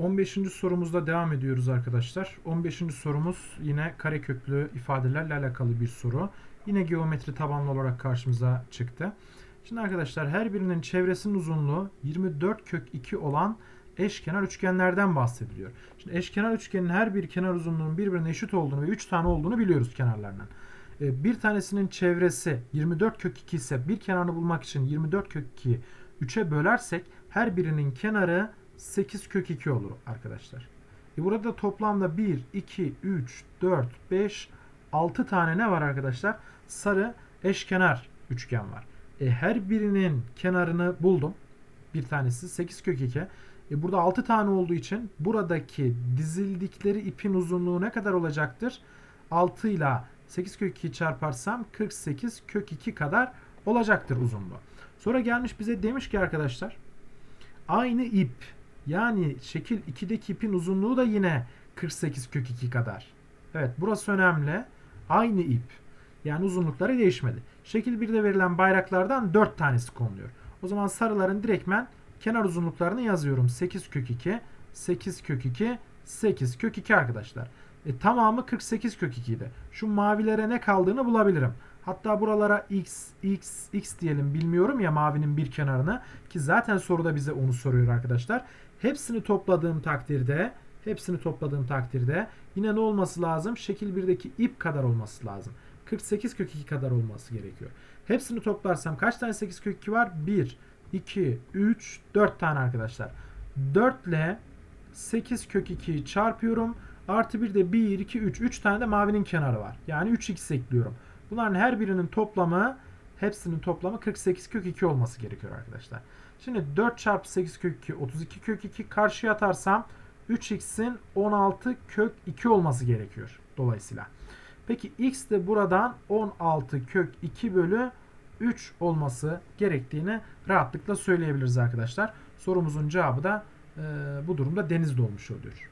15. sorumuzda devam ediyoruz arkadaşlar. 15. sorumuz yine kareköklü ifadelerle alakalı bir soru. Yine geometri tabanlı olarak karşımıza çıktı. Şimdi arkadaşlar her birinin çevresinin uzunluğu 24 kök 2 olan eşkenar üçgenlerden bahsediliyor. Şimdi eşkenar üçgenin her bir kenar uzunluğunun birbirine eşit olduğunu ve 3 tane olduğunu biliyoruz kenarlarından. Ee, Bir tanesinin çevresi 24 kök 2 ise bir kenarını bulmak için 24 kök 2'yi 3'e bölersek her birinin kenarı 8 kök 2 olur arkadaşlar. E burada toplamda 1, 2, 3, 4, 5, 6 tane ne var arkadaşlar? Sarı eşkenar üçgen var. E her birinin kenarını buldum. Bir tanesi 8 kök 2. E burada 6 tane olduğu için buradaki dizildikleri ipin uzunluğu ne kadar olacaktır? 6 ile 8 kök 2'yi çarparsam 48 kök 2 kadar olacaktır uzunluğu. Sonra gelmiş bize demiş ki arkadaşlar aynı ip yani şekil 2'deki ipin uzunluğu da yine 48 kök 2 kadar. Evet burası önemli. Aynı ip. Yani uzunlukları değişmedi. Şekil 1'de verilen bayraklardan 4 tanesi konuluyor. O zaman sarıların direktmen kenar uzunluklarını yazıyorum. 8 kök 2, 8 kök 2, 8 kök 2 arkadaşlar. E, tamamı 48 kök 2 idi. Şu mavilere ne kaldığını bulabilirim. Hatta buralara x, x, x diyelim bilmiyorum ya mavinin bir kenarını ki zaten soruda bize onu soruyor arkadaşlar. Hepsini topladığım takdirde hepsini topladığım takdirde yine ne olması lazım? Şekil 1'deki ip kadar olması lazım. 48 kök 2 kadar olması gerekiyor. Hepsini toplarsam kaç tane 8 kök 2 var? 1, 2, 3, 4 tane arkadaşlar. 4 ile 8 kök 2'yi çarpıyorum. Artı bir de 1, 2, 3. 3 tane de mavinin kenarı var. Yani 3x ekliyorum. Bunların her birinin toplamı hepsinin toplamı 48 kök 2 olması gerekiyor arkadaşlar. Şimdi 4 çarpı 8 kök 2 32 kök 2 karşıya atarsam 3x'in 16 kök 2 olması gerekiyor dolayısıyla. Peki x de buradan 16 kök 2 bölü 3 olması gerektiğini rahatlıkla söyleyebiliriz arkadaşlar. Sorumuzun cevabı da e, bu durumda denizde olmuş oluyor.